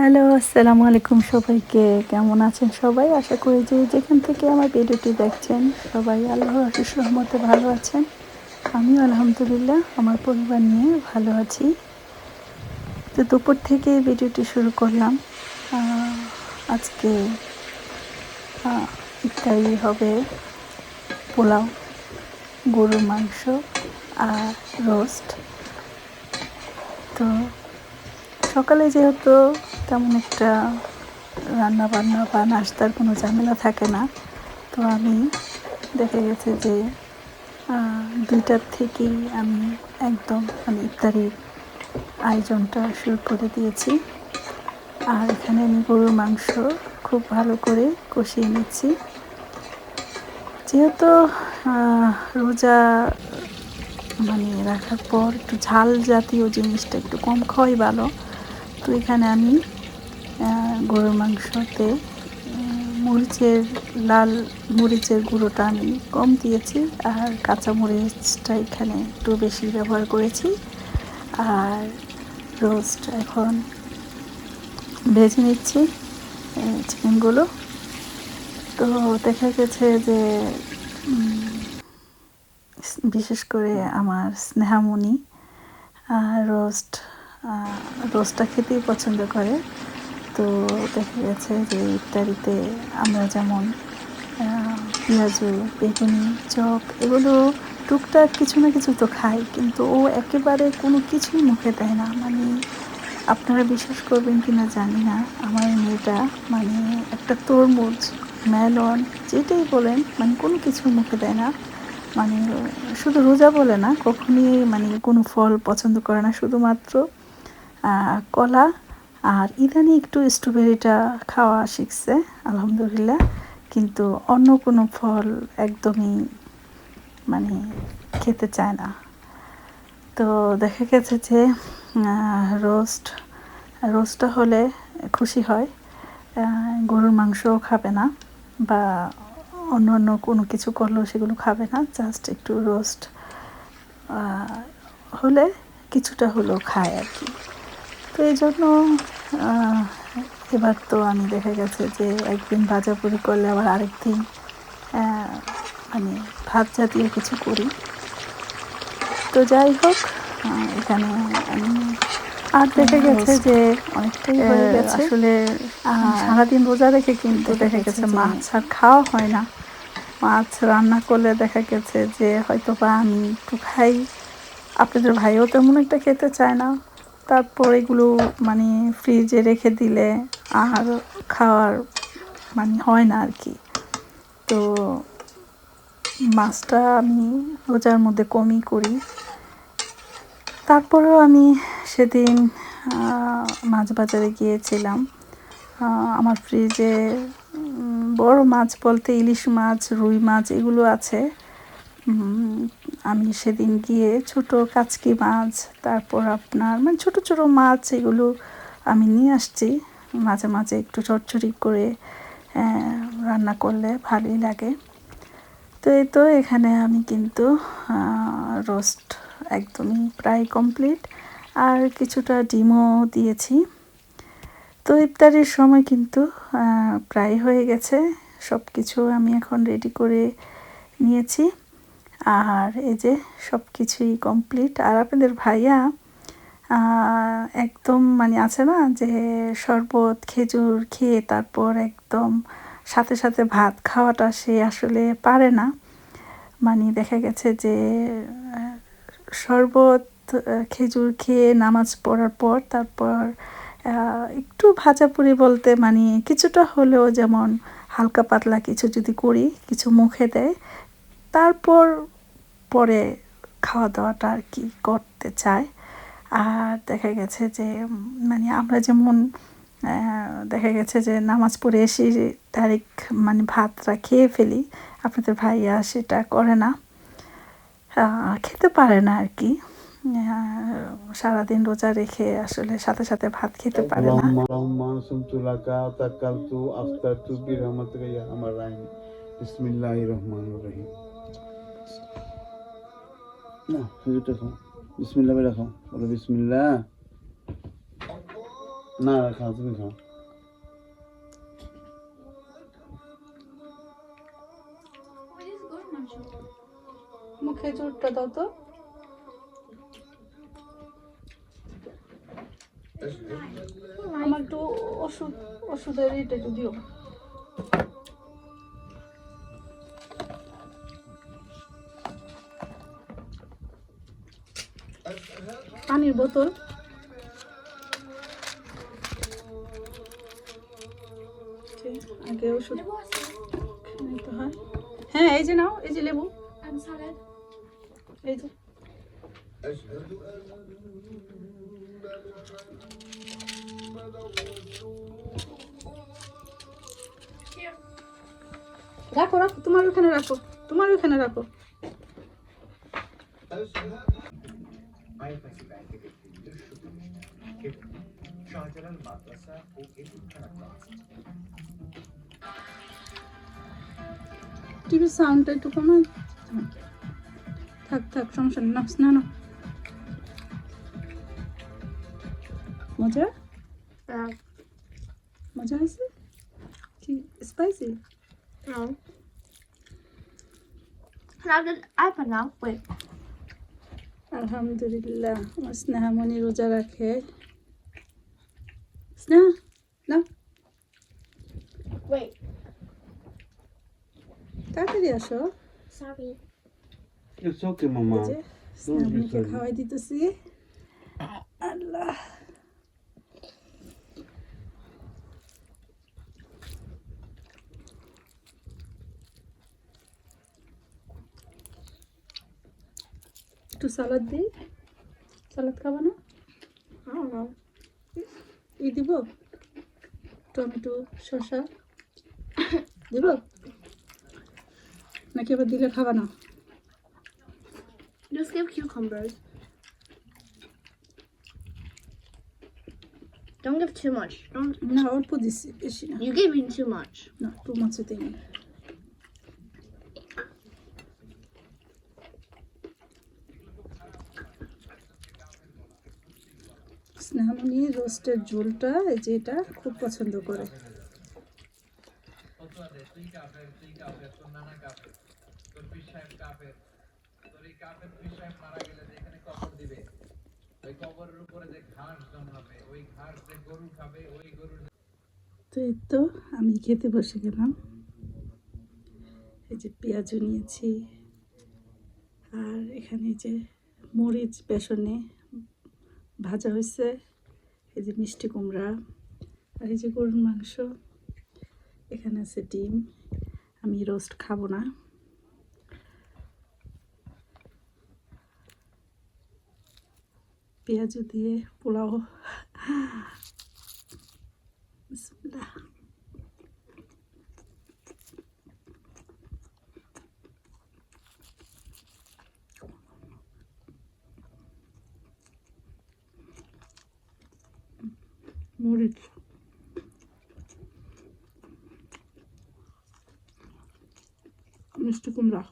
Hello, আসসালামু আলাইকুম সবাইকে। কেমন আছেন সবাই? আশা করি যে যেখান থেকে আমার ভিডিওটি দেখছেন সবাই আল্লাহ আশিস রহমতে ভালো আছেন। আমিও আলহামদুলিল্লাহ, আমার পরিবার নিয়ে ভালো আছি। তো দুপুর থেকে ভিডিওটি শুরু করলাম। আজকে ইত্যাদি হবে পোলাও, গরুর মাংস আর রোস্ট। তো সকালে যেহেতু তেমন একটা রান্না বান্না বা নাস্তার কোনো ঝামেলা থাকে না। তো আমি দেখা গেছে যে দুইটার থেকেই আমি একদম মানে ইফতারির আয়োজনটা শুরু করে দিয়েছি। আর এখানে আমি গরুর মাংস খুব ভালো করে কষিয়ে নিচ্ছি। যেহেতু রোজা মানে রাখার পর একটু ঝাল জাতীয় জিনিসটা একটু কম খাওয়াই ভালো। তো এখানে আমি গরুর মাংসতে মরিচের লাল মরিচের গুঁড়োটা আমি কম দিয়েছি, আর কাঁচা মরিচটা এখানে একটু বেশি ব্যবহার করেছি, আর রোস্ট এখন ভেজে নিচ্ছি চিকেনগুলো। তো দেখা গেছে যে বিশেষ করে আমার স্নেহামণি রোস্ট রোস্টটা খেতেই পছন্দ করে। তো দেখা গেছে যে ইফতারিতে আমরা যেমন পেঁয়াজু, বেগুনি, চপ এগুলো টুকটাক কিছু না কিছু তো খাই, কিন্তু ও একেবারে কোনো কিছুই মুখে দেয় না। মানে আপনারা বিশ্বাস করবেন কি না জানি না, আমার মেয়েটা মানে একটা তরমুজ মেলন যেটাই বলেন মানে কোনো কিছু মুখে দেয় না। মানে শুধু রোজা বলে না, কখনই মানে কোনো ফল পছন্দ করে না, শুধুমাত্র কলা আর ইদানি একটু স্ট্রবেরিটা খাওয়া শিখছে, আলহামদুলিল্লাহ। কিন্তু অন্য কোনো ফল একদমই মানে খেতে চায় না। তো দেখা গেছে যে রোস্ট রোস্টটা হলে খুশি হয়। গরুর মাংসও খাবে না বা অন্য অন্য কোনো কিছু করলেও সেগুলো খাবে না। জাস্ট একটু রোস্ট হলে কিছুটা হলেও খায় আর কি। তো এই জন্য এবার তো আমি দেখা গেছে যে একদিন ভাজাপুরি করলে আবার আরেকদিন মানে ভাত জাতীয় কিছু করি। তো যাই হোক এখানে আমি আর দেখা গেছে যে অনেকটাই হয়ে গেছে। আসলে সারাদিন রোজা রেখে কিন্তু দেখা গেছে মাছ আর খাওয়া হয় না। মাছ রান্না করলে দেখা গেছে যে হয়তো বা আমি একটু খাই। আপনাদের ভাইও তেমন একটা খেতে চায় না। তারপর এগুলো মানে ফ্রিজে রেখে দিলে আর খাওয়ার মানে হয় না আর কি। তো মাছটা আমি রোজার মধ্যে কমই করি। তারপরেও আমি সেদিন মাছ বাজারে গিয়েছিলাম। আমার ফ্রিজে বড় মাছ বলতে ইলিশ মাছ, রুই মাছ এগুলো আছে। আমি সেদিন গিয়ে ছোট কাচকি মাছ, তারপর আপনার মানে ছোট ছোট মাছ এগুলো আমি নিয়ে আসছি। মাঝে মাঝে একটু চটচড়ি করে রান্না করলে ভালোই লাগে। তো এই তো এখানে আমি কিন্তু রোস্ট একদমই প্রায় কমপ্লিট আর কিছুটা ডিমও দিয়েছি। তো ইফতারির সময় কিন্তু প্রায় হয়ে গেছে। সব কিছু আমি এখন রেডি করে নিয়েছি। আর এই যে সব কিছুই কমপ্লিট আর আপনাদের ভাইয়া একদম মানে আছে না যে শরবত, খেজুর খেয়ে তারপর একদম সাথে সাথে ভাত খাওয়াটা সে আসলে পারে না। মানে দেখা গেছে যে শরবত, খেজুর খেয়ে নামাজ পড়ার পর তারপর একটু ভাজাপুরি বলতে মানে কিছুটা হলেও যেমন হালকা পাতলা কিছু যদি করি, কিছু মুখে দেয়, তারপর পরে খাওয়া দাওয়াটা আর কি করতে চায়। আর দেখা গেছে যে মানে আমরা যেমন দেখা গেছে যে নামাজ পড়ে এসে তারিখ মানে ভাতটা খেয়ে ফেলি, আপনাদের ভাইয়া সেটা করে না। খেতে পারে না আর কি। সারাদিন রোজা রেখে আসলে সাথে সাথে ভাত খেতে পারে না। না খেজুরটা খাও বিসমিল্লাহ বেড়া খাও বলো বিসমিল্লাহ। না, খাও, তুমি খাও। মুখে চুরটা দাও তো। আমার একটু ওষুধ, ওষুধের এটা একটু দিও। পানির বোতল। আগে ওষুধ নিতে হয়। হ্যাঁ এই যে নাও এই যে লেবু। এই যে। রাখো রাখো তোমার ওখানে রাখো তোমার ওখানে রাখো। আইএফআইসি ব্যাংকের একটি নিজস্ব প্রতিষ্ঠান শাহজালাল মাদ্রাসা ও এতিমখানা ক্লাস টিভির সাউন্ডটা একটু কমান থাক থাক সমস্যা নেই নাও না না মজা Uh, মজা হয়েছে কি spicy no. Now the iPad now. Wait. আলহামদুলিল্লাহ। আমার স্নেহামণি রোজা রাখে। স্নেহা না Wait. তাড়াতাড়ি আসো। Sorry. ইটস ওকে মামা এই যে স্নেহামণিকে খাওয়াই দিতেছি আল্লাহ একটু সালাদ দিই সালাদ খাব না. ই দিব টমেটো শসা দিব নাকি আবার দিলে খাবা না Just give cucumbers. Don't give too much. Don't. অল্প দিছি বেশি না You gave me too much. না টু মাছ স্নেহামণি রোস্টের ঝোলটা এই যে এটা খুব পছন্দ করে। তো এই তো আমি খেতে বসে গেলাম। এই যে পেঁয়াজও নিয়েছি। আর এখানে যে মরিচ, বেসনে ভাজা হয়েছে। এই যে মিষ্টি কুমড়া আর এই যে গরুর মাংস। এখানে আছে ডিম। আমি রোস্ট খাব না। পেঁয়াজ দিয়ে পোলাও। মরিচ মিষ্টি কুমড়া